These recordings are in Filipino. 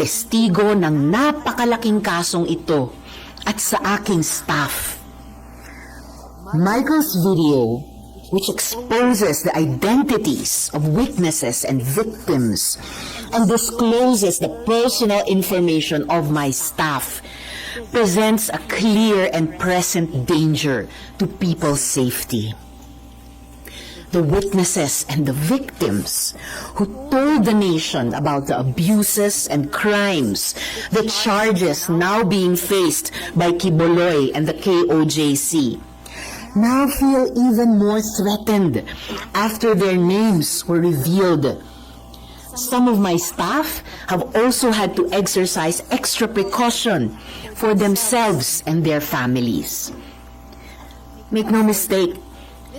testigo ng napakalaking kasong ito at sa aking staff. Michael's video, which exposes the identities of witnesses and victims and discloses the personal information of my staff, presents a clear and present danger to people's safety the witnesses and the victims who told the nation about the abuses and crimes, the charges now being faced by Kiboloy and the KOJC, now feel even more threatened after their names were revealed. Some of my staff have also had to exercise extra precaution for themselves and their families. Make no mistake,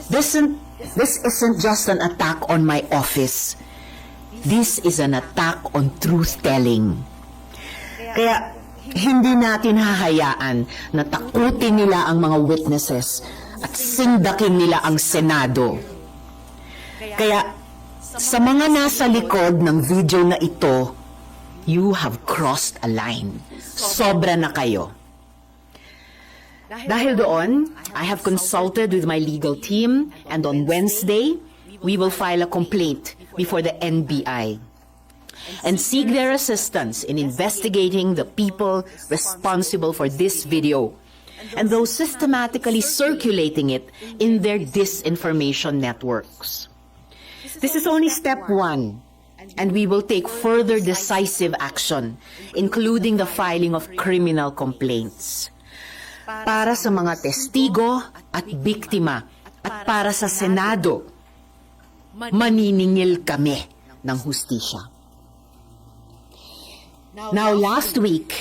this this isn't just an attack on my office. This is an attack on truth-telling. Kaya hindi natin hahayaan na takutin nila ang mga witnesses at sindakin nila ang Senado. Kaya sa mga nasa likod ng video na ito, you have crossed a line. Sobra na kayo. Dahil doon, I have consulted with my legal team and on Wednesday, we will file a complaint before the NBI and seek their assistance in investigating the people responsible for this video and those systematically circulating it in their disinformation networks. This is only step one, and we will take further decisive action, including the filing of criminal complaints. Para sa mga testigo at biktima at para sa Senado, maniningil kami ng hustisya. Now, last week,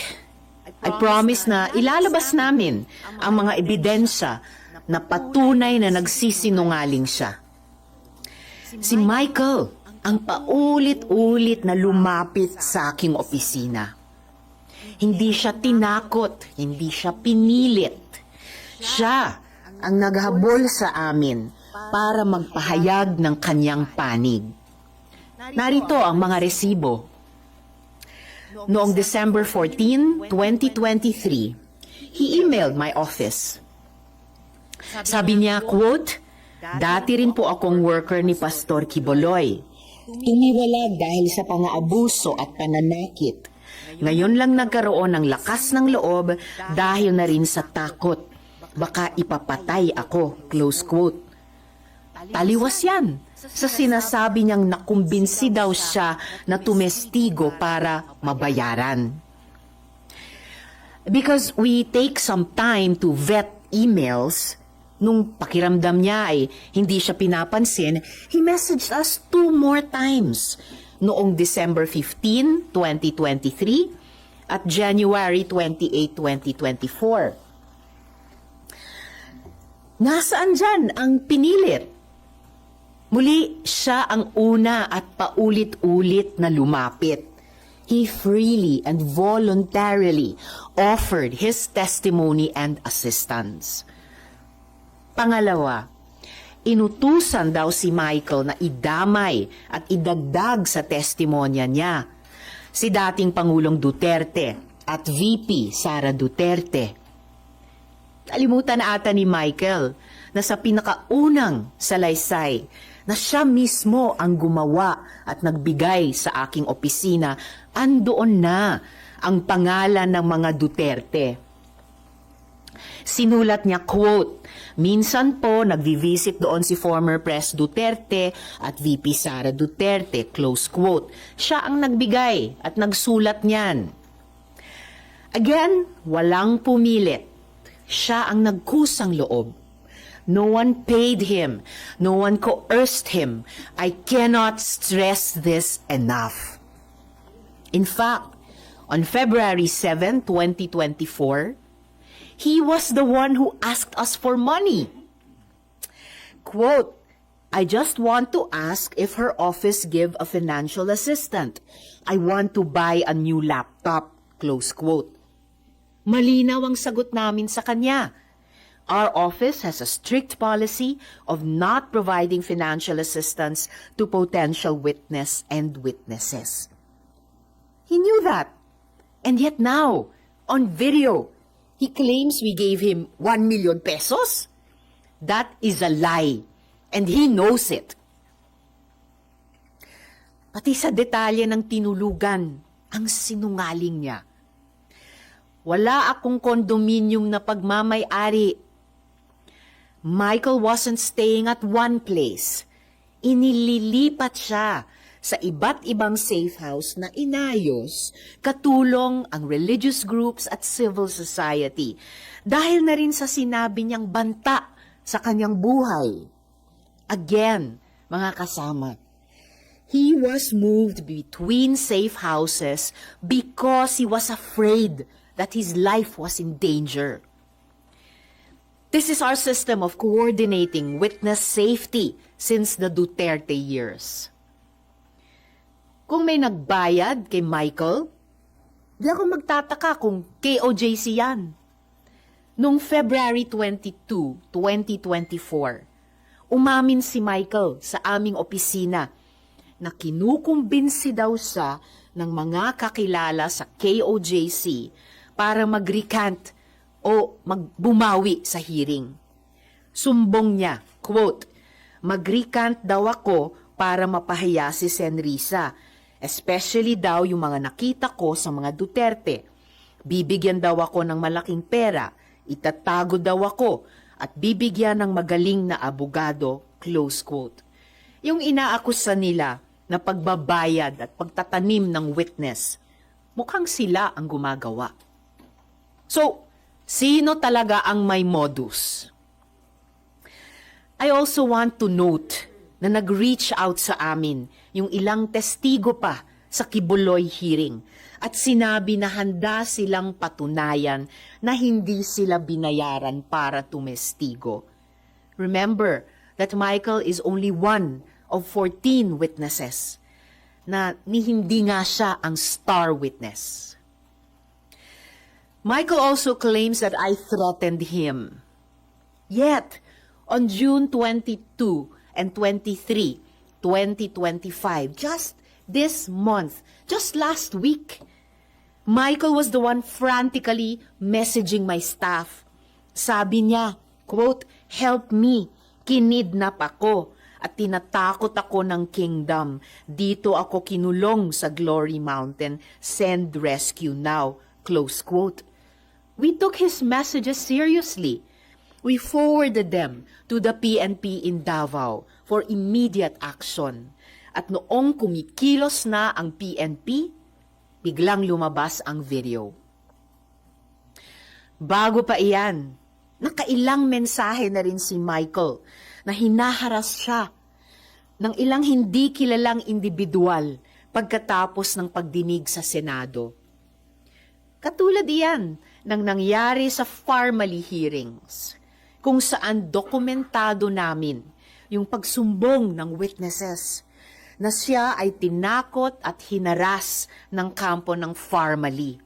I promised na ilalabas namin ang mga ebidensya na patunay na nagsisinungaling siya. Si Michael ang paulit-ulit na lumapit sa aking opisina. Hindi siya tinakot, hindi siya pinilit. Siya ang naghabol sa amin para magpahayag ng kanyang panig. Narito ang mga resibo. Noong December 14, 2023, he emailed my office. Sabi niya, quote, Dati rin po akong worker ni Pastor Kiboloy. Tumiwalag dahil sa pang-aabuso at pananakit. Ngayon lang nagkaroon ng lakas ng loob dahil na rin sa takot. Baka ipapatay ako, close quote. Taliwas yan sa sinasabi niyang nakumbinsi daw siya na tumestigo para mabayaran. Because we take some time to vet emails, nung pakiramdam niya ay hindi siya pinapansin, he messaged us two more times noong December 15, 2023 at January 28, 2024. Nasaan dyan ang pinilit? Muli, siya ang una at paulit-ulit na lumapit. He freely and voluntarily offered his testimony and assistance. Pangalawa, inutusan daw si Michael na idamay at idagdag sa testimonya niya si dating Pangulong Duterte at VP Sara Duterte. Kalimutan na ata ni Michael na sa pinakaunang salaysay na siya mismo ang gumawa at nagbigay sa aking opisina, andoon na ang pangalan ng mga Duterte. Sinulat niya, quote, Minsan po nagvi-visit doon si former Pres Duterte at VP Sara Duterte, close quote. Siya ang nagbigay at nagsulat niyan. Again, walang pumilit. Siya ang nagkusang loob. No one paid him. No one coerced him. I cannot stress this enough. In fact, on February 7, 2024, he was the one who asked us for money. Quote, I just want to ask if her office give a financial assistant. I want to buy a new laptop. Close quote. Malinaw ang sagot namin sa kanya. Our office has a strict policy of not providing financial assistance to potential witness and witnesses. He knew that. And yet now, on video, he claims we gave him 1 million pesos? That is a lie. And he knows it. Pati sa detalye ng tinulugan, ang sinungaling niya. Wala akong kondominium na pagmamay-ari. Michael wasn't staying at one place. Inililipat siya sa iba't ibang safe house na inayos katulong ang religious groups at civil society dahil na rin sa sinabi niyang banta sa kanyang buhay. Again, mga kasama, He was moved between safe houses because he was afraid that his life was in danger. This is our system of coordinating witness safety since the Duterte years. Kung may nagbayad kay Michael, di ako magtataka kung KOJC yan. Noong February 22, 2024, umamin si Michael sa aming opisina na kinukumbinsi daw siya ng mga kakilala sa KOJC para mag-recant o magbumawi sa hearing. Sumbong niya, quote, mag-recant daw ako para mapahiya si Senrisa, especially daw yung mga nakita ko sa mga Duterte. Bibigyan daw ako ng malaking pera, itatago daw ako, at bibigyan ng magaling na abogado, close quote. Yung inaakusa nila na pagbabayad at pagtatanim ng witness, mukhang sila ang gumagawa. So, sino talaga ang may modus? I also want to note na nag-reach out sa amin yung ilang testigo pa sa Kibuloy hearing at sinabi na handa silang patunayan na hindi sila binayaran para tumestigo. Remember that Michael is only one of 14 witnesses na ni hindi nga siya ang star witness. Michael also claims that I threatened him. Yet, on June 22 and 23, 2025, just this month, just last week, Michael was the one frantically messaging my staff. Sabi niya, quote, help me, kinidnap ako at tinatakot ako ng kingdom. Dito ako kinulong sa Glory Mountain. Send rescue now. Close quote. We took his messages seriously. We forwarded them to the PNP in Davao for immediate action. At noong kumikilos na ang PNP, biglang lumabas ang video. Bago pa iyan, nakailang mensahe na rin si Michael na hinaharas siya ng ilang hindi kilalang individual pagkatapos ng pagdinig sa Senado. Katulad iyan ng nangyari sa Farmally hearings, kung saan dokumentado namin yung pagsumbong ng witnesses na siya ay tinakot at hinaras ng kampo ng Farmally.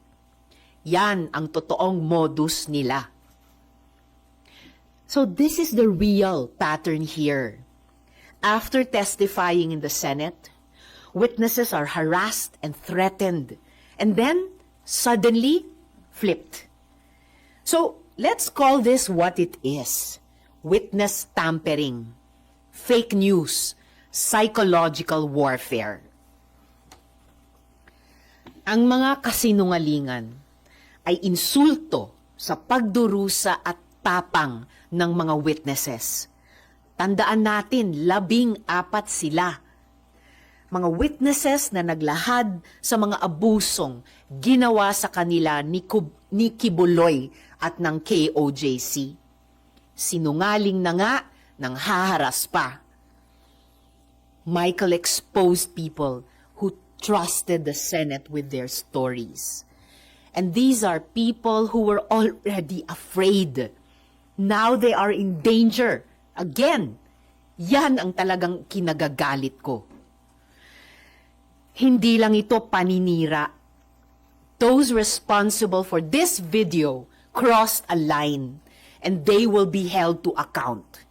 Yan ang totoong modus nila. So this is the real pattern here. After testifying in the Senate, witnesses are harassed and threatened, and then suddenly flipped. So let's call this what it is witness tampering, fake news, psychological warfare. Ang mga kasinungalingan ay insulto sa pagdurusa at tapang ng mga witnesses. Tandaan natin, labing apat sila. Mga witnesses na naglahad sa mga abusong ginawa sa kanila ni, Kub- ni Kibuloy at ng KOJC. Sinungaling na nga nang haharas pa. Michael exposed people who trusted the Senate with their stories. And these are people who were already afraid. Now they are in danger. Again, yan ang talagang kinagagalit ko. Hindi lang ito paninira. Those responsible for this video crossed a line and they will be held to account.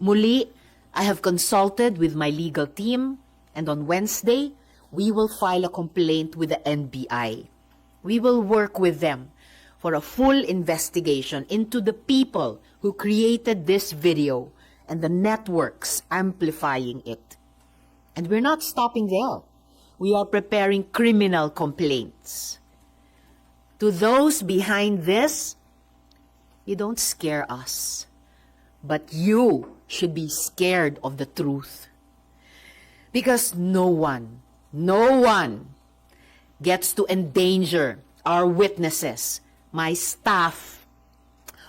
Muli, I have consulted with my legal team and on Wednesday, we will file a complaint with the NBI. We will work with them for a full investigation into the people who created this video and the networks amplifying it. And we're not stopping there. We are preparing criminal complaints. To those behind this, you don't scare us. But you should be scared of the truth. Because no one, no one gets to endanger our witnesses, my staff,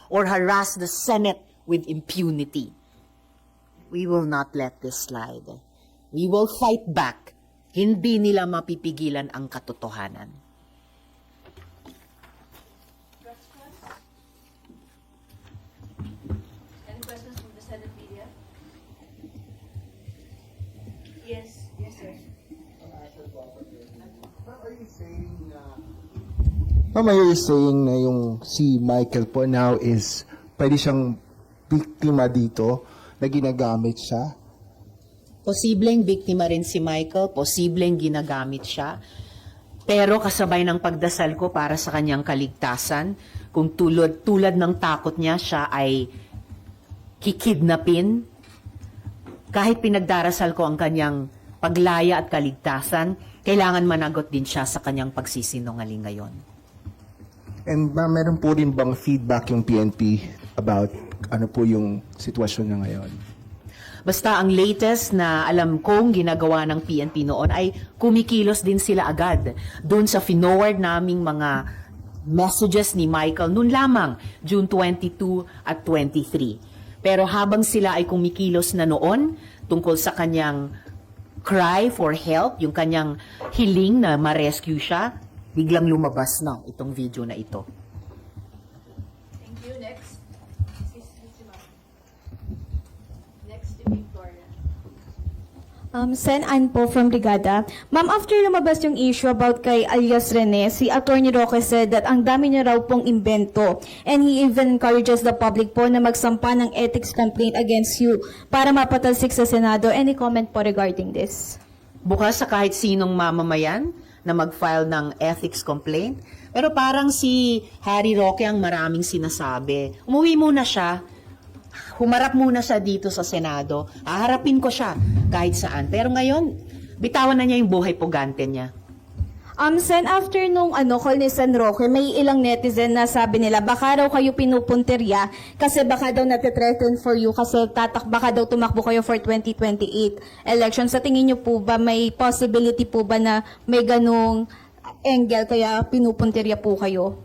or harass the Senate with impunity. We will not let this slide. We will fight back. Hindi nila mapipigilan ang katotohanan. Are you saying na yung si Michael po now is pwede siyang biktima dito na ginagamit siya? Posibleng biktima rin si Michael, posibleng ginagamit siya. Pero kasabay ng pagdasal ko para sa kanyang kaligtasan, kung tulad, tulad ng takot niya, siya ay kikidnapin, kahit pinagdarasal ko ang kanyang paglaya at kaligtasan, kailangan managot din siya sa kanyang pagsisinungaling ngayon. And ma'am, meron po rin bang feedback yung PNP about ano po yung sitwasyon niya ngayon? Basta ang latest na alam kong ginagawa ng PNP noon ay kumikilos din sila agad doon sa finoward naming mga messages ni Michael noon lamang, June 22 at 23. Pero habang sila ay kumikilos na noon tungkol sa kanyang cry for help, yung kanyang hiling na ma-rescue siya, biglang lumabas na itong video na ito. Thank you. Next. Next, Victoria. Um, Sen Ann po from Brigada. Ma'am, after lumabas yung issue about kay alias Rene, si Attorney Roque said that ang dami niya raw pong invento and he even encourages the public po na magsampa ng ethics complaint against you para mapatalsik sa Senado. Any comment po regarding this? bukas sa kahit sinong mamamayan na mag-file ng ethics complaint. Pero parang si Harry Roque ang maraming sinasabi. Umuwi muna siya. Humarap muna siya dito sa Senado. Haharapin ko siya kahit saan. Pero ngayon, bitawan na niya yung buhay pugante niya. Um, Sen, after nung ano, call ni Sen Roque, may ilang netizen na sabi nila, baka raw kayo pinupunterya kasi baka daw natitreten for you kasi tatak, baka daw tumakbo kayo for 2028 election. Sa tingin niyo po ba, may possibility po ba na may ganong angle kaya pinupunterya po kayo?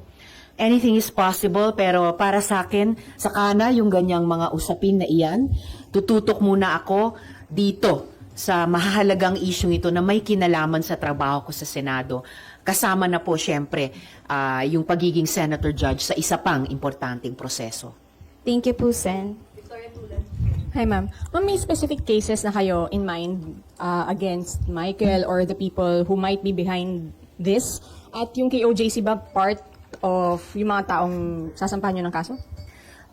Anything is possible, pero para sa akin, saka na yung ganyang mga usapin na iyan, tututok muna ako dito sa mahalagang isyong ito na may kinalaman sa trabaho ko sa Senado. Kasama na po, syempre, ah, yung pagiging senator judge sa isa pang importanteng proseso. Thank you po, Sen. Victoria Tulan. Hi, ma'am. Ma'am, may specific cases na kayo in mind uh, against Michael or the people who might be behind this? At yung kay OJC ba part of yung mga taong sasampahan nyo ng kaso?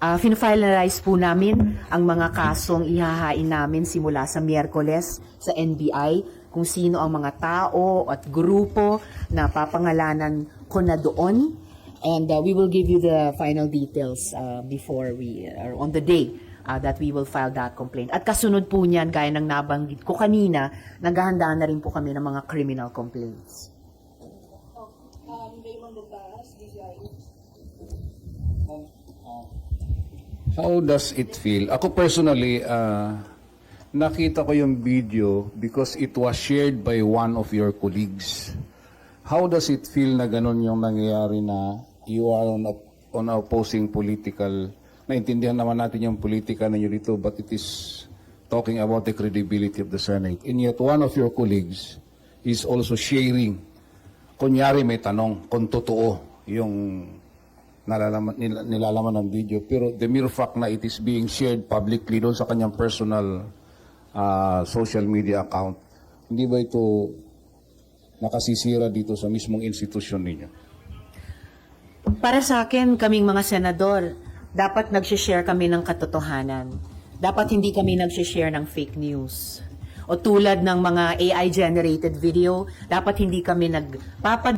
Uh, finalize po namin ang mga kasong ihahain namin simula sa Miyerkules sa NBI kung sino ang mga tao at grupo na papangalanan ko na doon. And uh, we will give you the final details uh, before we, or on the day uh, that we will file that complaint. At kasunod po niyan, gaya ng nabanggit ko kanina, naghahanda na rin po kami ng mga criminal complaints. How does it feel? Ako personally, uh, nakita ko yung video because it was shared by one of your colleagues. How does it feel na ganun yung nangyayari na you are on, op- on opposing political, naintindihan naman natin yung politika ninyo dito, but it is talking about the credibility of the Senate. And yet one of your colleagues is also sharing, kunyari may tanong kung totoo yung nalalaman, nil, nilalaman ng video. Pero the mere fact na it is being shared publicly doon sa kanyang personal ah, social media account, hindi ba ito nakasisira dito sa mismong institusyon ninyo? Para sa akin, kaming mga senador, dapat nag-share kami ng katotohanan. Dapat hindi kami nag-share ng fake news. O tulad ng mga AI-generated video, dapat hindi kami nagpapad